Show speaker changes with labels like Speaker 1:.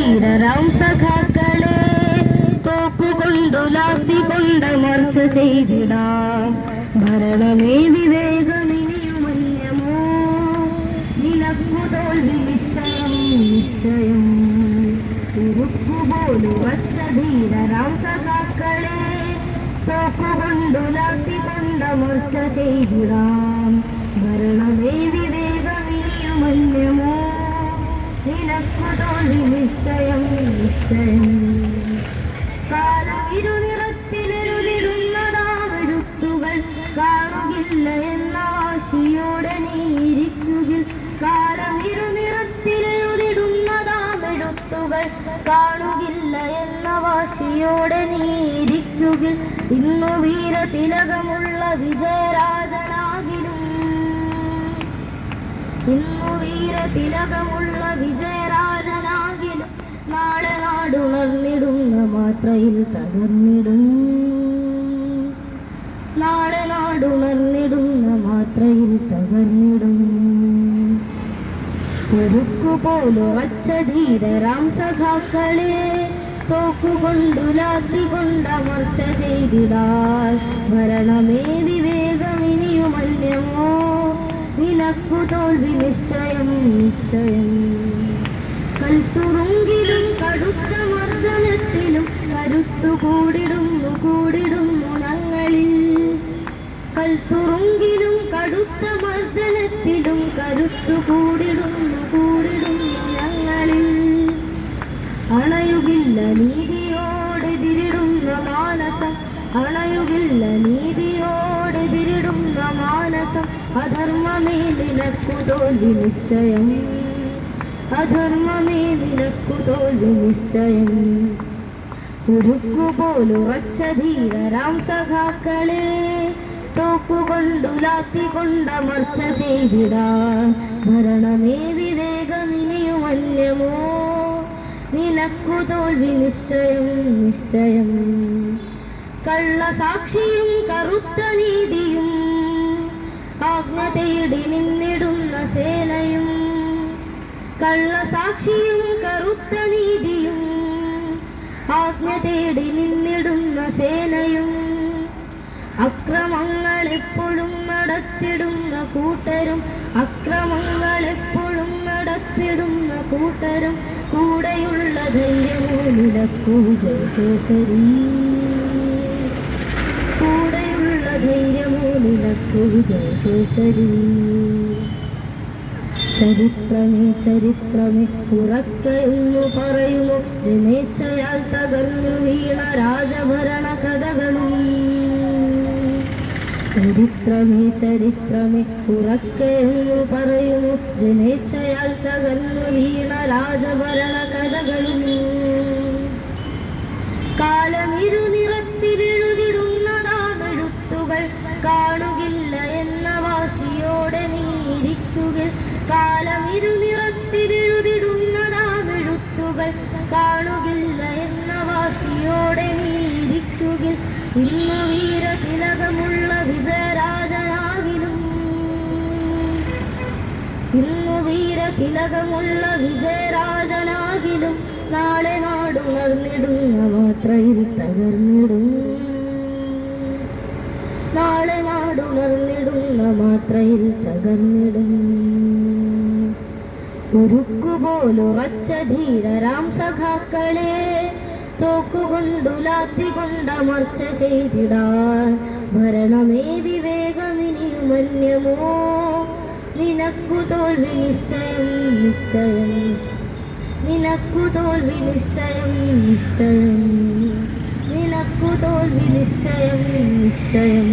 Speaker 1: ധീരരാം സഖാക്കളെ തോക്കുകൊണ്ടു ലാത്തിക്കൊണ്ടമർച്ച ചെയ്തിടാം ഭരണമേ വിവേകമിനിയുമന്യമോ നിനക്കു തോൽവി നിശ്ചയം നിശ്ചയം ഉരുക്കുപോലു വച്ച ധീരരാം സഖാക്കളെ തോക്കുകൊണ്ടു ലാത്തിക്കൊണ്ടമർച്ച ചെയ്തിടാം ഭരണമേ കാണുകില്ല എന്ന വാശിയോടെ നീയിരിക്കുകിൽ ഇന്നു വീരതിലകമുള്ള വിജയരാജനാകിലും. ഇന്നു വീരതിലകമുള്ള വിജയരാജനാകിലും. നാളെ നാടുണർന്നിടുന്ന മാത്രയിൽ തകർന്നിടും. നാളെ നാടുണർന്നിടുന്ന മാത്രയിൽ തകർന്നിടും. ഉരുക്കുപോലുറച്ച ധീരരാം സഖാക്കളെ? തോക്കുകൊണ്ടു ലാത്തികൊണ്ടമർച്ച ചെയ്തിടാൽ ഭരണമേ വിവേകമിനിയുമന്യമോ നിനക്കു തോൽവി നിശ്ചയം നിശ്ചയം. കൽത്തുറുങ്കിലും കടുത്ത മർദ്ദനത്തിലും കരുത്തു കൂടിടുന്നു കൂടിടുന്നു ഞങ്ങളിൽ കൽത്തുറുങ്കിലും കടുത്ത മർദ്ദനത്തിലും കരുത്തു കൂടിടുന്നു അണയുകില്ല നീതിയോടെതിരിടുന്ന മാനസം. അണയുകില്ല നീതിയോടെതിരിടുന്ന മാനസം. അധർമ്മമേ നിനക്കു തോൽവി നിശ്ചയം. അധർമ്മമേ നിനക്കു തോൽവി നിശ്ചയം. ഉരുക്കുപോലുറച്ച ധീരരാം സഖാക്കളെ തോക്കുകൊണ്ടു ചെയ്തിടാ. ഭരണമേ ഭരണമേ വിവേകമിനിയുമന്യമോ നിനക്കു തോൽവി നിശ്ചയം. നിശ്ചയം കള്ളസാക്ഷിയും കറുത്ത നീതിയും ആജ്ഞ തേടി നിന്നിടുന്ന സേനയും കള്ളസാക്ഷിയും കറുത്ത നീതിയും ആജ്ഞ തേടി നിന്നിടുന്ന സേനയും അക്രമങ്ങൾ എപ്പോഴും നടത്തിടുന്ന കൂട്ടരും അക്രമങ്ങൾ എപ്പോഴും നടത്തിടുന്ന കൂട്ടരും കൂടെയുള്ള ധൈര്യമോ നിലക്കൂ ജയകേസരി കൂടെയുള്ള ചരിത്രമേ ചരിത്രമേ ഉറക്കയെന്നു പറയുമോ ജനേച്ഛയാൽ തകർന്നു വീണ രാജഭരണ കഥകളും ചരിത്രമേ ചരിത്രമേ ഉറക്കയെന്നു പറയുന്നു. ജനേച്ഛയാൽ തകർന്നു വീണ രാജഭരണ കഥകളും. കാലമിരു നിറത്തിലെഴുതിടുന്നതാമെഴുത്തുകൾ കാണുകില്ല എന്ന വാശിയോടെ നീരിക്കുക കാലമിരു ഇന്ന് വീരതിലകമുള്ള വിജയരാജനാകിലും. ഇന്ന് വീരതിലകമുള്ള വിജയരാജനാകിലും. നാളെ നാടുണർന്നിടുന്ന മാത്രയിൽ തകർന്നിടും. നാളെ നാടുണർന്നിടുന്ന മാത്രയിൽ തകർന്നിടും. ഉരുക്കുപോലുറച്ച ധീരരാം സഖാക്കളെ തോക്കുകൊണ്ടു ലാത്തികൊണ്ടമർച്ച ചെയ്തിടാൻ ഭരണമേ വിവേകമിനിയുമന്യമോ നിനക്കു തോൽവി നിശ്ചയം നിശ്ചയം. നിനക്കു തോൽവി നിശ്ചയം നിശ്ചയം. നിനക്കു തോൽവി നിശ്ചയം നിശ്ചയം.